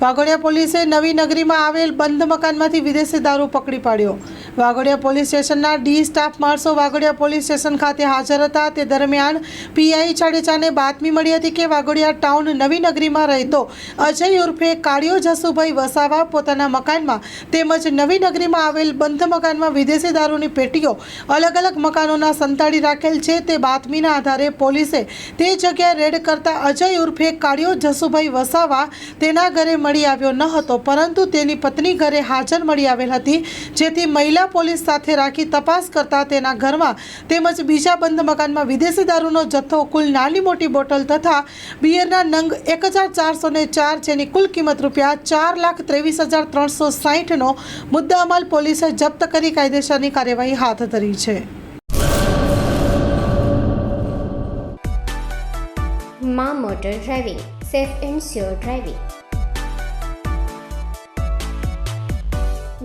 વાઘોડિયા પોલીસે નવી નગરીમાં આવેલ બંધ મકાનમાંથી વિદેશી દારૂ પકડી પાડ્યો. વાઘોડિયા પોલીસ સ્ટેશનના ડી સ્ટાફ માણસો વાઘોડિયા પોલીસ સ્ટેશન ખાતે હાજર હતા. તે દરમિયાન પીઆઈ જાડેજાને બાતમી મળી હતી કે વાઘોડિયા ટાઉન નવી નગરીમાં રહેતો અજય ઉર્ફે કાળિયો જસુભાઈ વસાવા પોતાના મકાનમાં તેમજ નવી નગરીમાં આવેલ બંધ મકાનમાં વિદેશી દારૂની પેટીઓ અલગ અલગ મકાનોના સંતાડી રાખેલ છે. તે બાતમીના આધારે પોલીસે તે જગ્યાએ રેડ કરતા અજય ઉર્ફે કાળિયો જસુભાઈ વસાવા તેના ઘરે મળી આવ્યો ન હતો, પરંતુ તેની પત્ની ઘરે હાજર મળી આવેલ હતી, જેથી મહિલા પોલીસ સાથે રાખી તપાસ કરતા તેના ઘરમાં તેમજ બીજા બંધ મકાનમાં વિદેશી દારૂનો જથ્થો, કુલ નાની મોટી બોટલ તથા બિયરના નંગ એક હજાર ચારસો ચાર જેની કુલ કિંમત રૂપિયા ચાર લાખ ત્રેવીસ હજાર ત્રણસો સાહીઠનો મુદ્દામાલ પોલીસે જપ્ત કરી કાયદેસરની કાર્યવાહી હાથ ધરી છે. મા motor driving, safe and sure driving.